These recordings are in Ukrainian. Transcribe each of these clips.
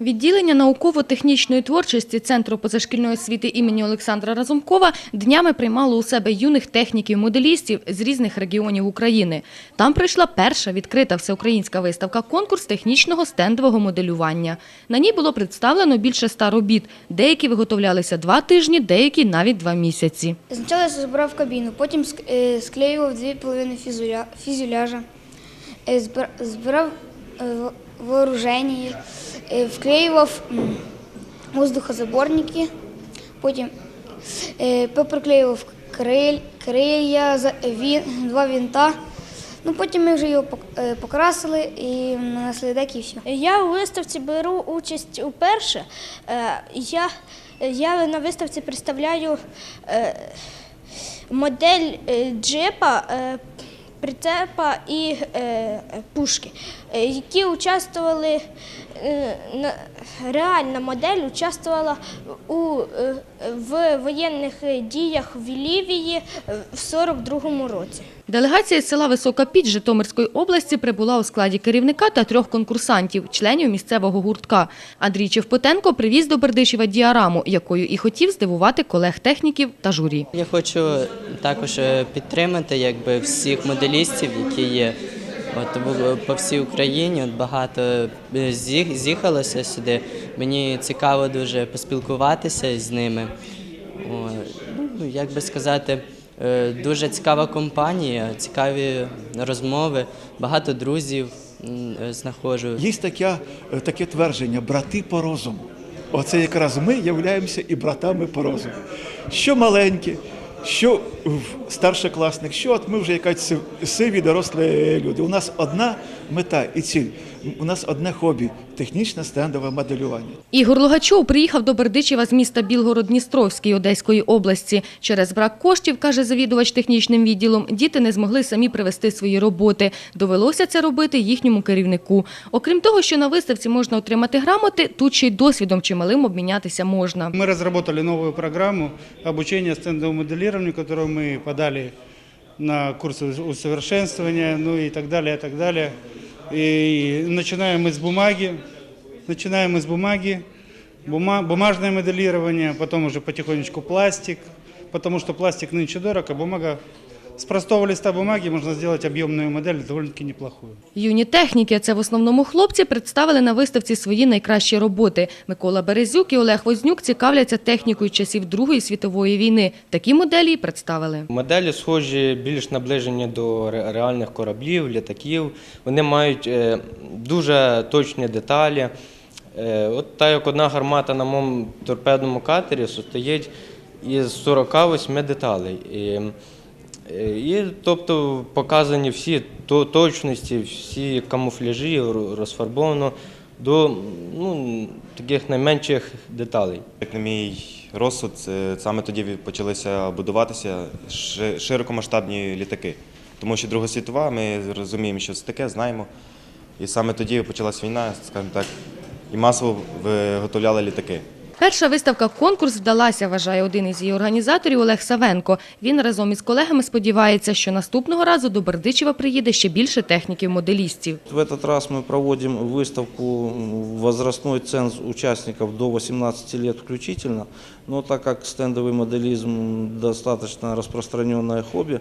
Відділення науково-технічної творчості Центру позашкільної освіти імені Олександра Разумкова днями приймало у себе юних техніків-моделістів з різних регіонів України. Там пройшла перша відкрита всеукраїнська виставка конкурс технічного стендового моделювання. На ній було представлено більше ста робіт. Деякі виготовлялися два тижні, деякі навіть два місяці. Спочатку збирав кабіну, потім е, склеював дві половини фюзеляжа, е, збирав е, вооруження, вклеював воздухозаборники, потім е, поприклеював він- два вінта. Ну, потім ми вже його е, покрасили і нанесли деки і все. Я у виставці беру участь уперше. Е, Я, я на виставці представляю е, модель е, джипа, е, прицепа і е, пушки, е, які участвували. е, на- Реальна модель участвувала у, е, в воєнних діях в Лівії е, в 42-му році. Делегація з села Висока Піч Житомирської області прибула у складі керівника та трьох конкурсантів, членів місцевого гуртка. Андрій Чевпотенко привіз до Бердичева діараму, якою і хотів здивувати колег-техніків та журі. Я хочу також е, підтримати якби, всіх моделістів, які є от, по всій Україні. От, багато е, з'їхалося сюди. Мені цікаво дуже поспілкуватися з ними. Ну, як би сказати, е, дуже цікава компанія, цікаві розмови, багато друзів е, знаходжу. Є таке, таке твердження брати по розуму. Оце якраз ми являємося і братами по розуму. Що маленькі, що в- старшокласник, що от ми вже якась сиві дорослі люди. У нас одна мета і ціль. У нас одне хобі технічне стендове моделювання. Ігор Логачов приїхав до Бердичева з міста Білгород-Дністровський Одеської області. Через брак коштів, каже завідувач технічним відділом, діти не змогли самі привезти свої роботи. Довелося це робити їхньому керівнику. Окрім того, що на виставці можна отримати грамоти, тут ще й досвідом чималим обмінятися можна. Мы разработали новую программу обучения стендовому моделированию, которую мы подали на курсы усовершенствования, ну и так далее, и так далее. И начинаем мы с бумаги, начинаем мы с бумаги, бума- бумажное моделирование, потом уже потихонечку пластик, потому что пластик нынче дорог, а бумага с простого листа бумаги можно сделать объемную модель довольно-таки неплохую. Юні техніки, а це в основному хлопці, представили на виставці свої найкращі роботи. Микола Березюк і Олег Вознюк цікавляться технікою часів Другої світової війни. Такі моделі й представили. Моделі схожі, більш наближені до реальних кораблів, літаків. Вони мають е, дуже точні деталі. Е, От та як одна гармата на моєму торпедному катері состоїть із 48 деталей. І, тобто показані всі точності, всі камуфляжі розфарбовано до ну, таких найменших деталей. Як на мій розсуд, саме тоді почалися будуватися широкомасштабні літаки. Тому що Друга світова, ми розуміємо, що це таке, знаємо. І саме тоді почалась війна, скажімо так, і масово виготовляли літаки. Перша виставка конкурс вдалася, вважає один із її організаторів Олег Савенко. Він разом із колегами сподівається, що наступного разу до Бердичева приїде ще більше техніків-моделістів. В этот раз мы проводим выставку возрастной ценз участников до 18 лет включительно. Но так как стендовый моделизм достаточно распространенное хобби,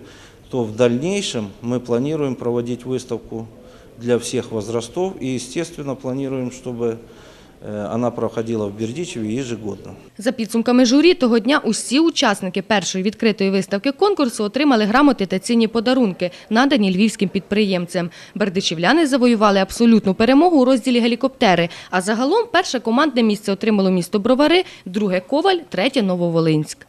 то в дальнейшем мы планируем проводить выставку для всех возрастов и, естественно, планируем, чтобы э, она проходила в Бердичеві ежегодно. За підсумками журі, того дня усі учасники першої відкритої виставки конкурсу отримали грамоти та цінні подарунки, надані львівським підприємцям. Бердичівляни завоювали абсолютну перемогу у розділі гелікоптери. А загалом перше командне місце отримало місто Бровари, друге Коваль, третє Нововолинськ.